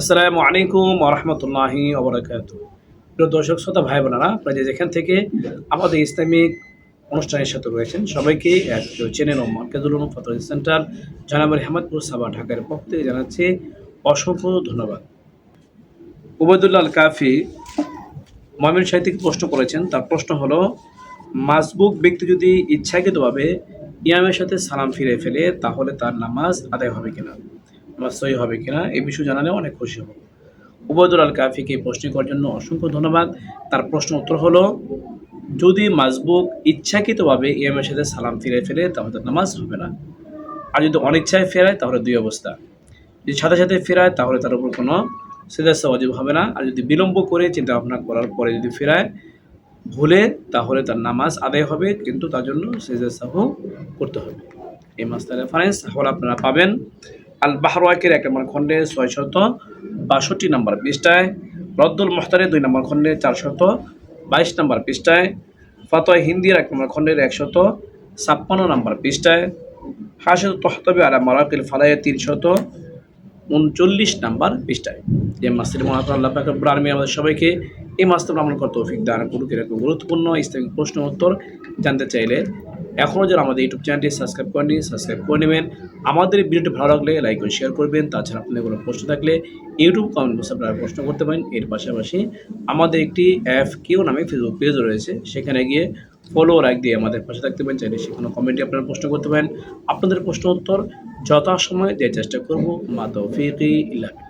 আসসালামু আলাইকুম ওরহমতুল্লাহি ওবরাকাত প্রিয় দর্শক, শ্রোতা ভাই বোনেরা আপনারা যেখান থেকে আমাদের ইসলামিক অনুষ্ঠানের সাথে রয়েছেন, সবাইকে চ্যানেল ও মার্কেজুল ফতোয়া সেন্টার জানাবার হেমাদপুর সাবা ঢাকার পক্ষ থেকে জানাচ্ছি অসংখ্য ধন্যবাদ। উবায়দুল্লাহ কাফি মমিন সাহিত্যিক প্রশ্ন করেছেন, তার প্রশ্ন হলো, মাসবুক ব্যক্তি যদি ইচ্ছাকৃতভাবে ইয়ামের সাথে সালাম ফিরে ফেলে, তাহলে তার নামাজ আদায় হবে কিনা? নামাজ সহি হবে কিনা এই বিষয়ে জানালে অনেক খুশি হব। উবায়দুল আল কাফিকে এই প্রশ্ন করার জন্য অসংখ্য ধন্যবাদ। তার প্রশ্ন উত্তর হলো, যদি মাসবুক ইচ্ছাকৃতভাবে ইমামের সাথে সালাম ফিরে ফেলে, তাহলে তার নামাজ হবে না। আর যদি অনিচ্ছায় ফেরায়, তাহলে দুই অবস্থা। যদি সাথে সাথে ফেরায়, তাহলে তার উপর কোনো সেদাসা অজীব হবে না। আর যদি বিলম্ব করে চিন্তা ভাবনা করার পরে যদি ফেরায়, ভুলে, তাহলে তার নামাজ আদায় হবে, কিন্তু তার জন্য সেজাসাহ করতে হবে। এই মাসটার রেফারেন্স হল আপনারা পাবেন। আল বাহরওয়াকের এক নম্বর খণ্ডে ছয় শত বাষট্টি নম্বর পৃষ্ঠায়, রদ্দুল মোহতারে দুই নম্বর খণ্ডে চারশত বাইশ নম্বর পৃষ্ঠায়, ফতোয় হিন্দির এক নম্বর খণ্ডের একশত ছাপ্পান্ন নম্বর পৃষ্ঠায় হাসিদ তহতবে আলা মারাকিল ফালাইয়া তিনশত উনচল্লিশ নাম্বার পৃষ্ঠায়। যে মাসের মহাত্মা আল্লাহ পাক রব্বুল আমাদের সবাইকে এই মাসটা আমল করতে তৌফিক দান করুক। এরকম গুরুত্বপূর্ণ ইসলামিক প্রশ্ন উত্তর জানতে চাইলে এখনও যারা আমাদের ইউটিউব চ্যানেলটি সাবস্ক্রাইব করেনি সাবস্ক্রাইব করে নেবেন। আমাদের ভিডিওটি ভালো লাগলে লাইক করে শেয়ার করবেন। তাছাড়া আপনাদের কোনো প্রশ্ন থাকলে ইউটিউব কমেন্ট বক্সে আপনারা প্রশ্ন করতে পারেন। এর পাশাপাশি আমাদের একটি অ্যাপ কেউ নামে ফেসবুক পেজ রয়েছে। সেখানে গিয়ে ফলো লাইক দিয়ে আমাদের পাশে থাকতে পারেন। চাইলে সেখানে কমেন্টে আপনারা প্রশ্ন করতে পারেন। আপনাদের প্রশ্ন উত্তর যথাসময়ে দেওয়ার চেষ্টা করব। মা তৌফিকি ইল্লা বিল্লাহ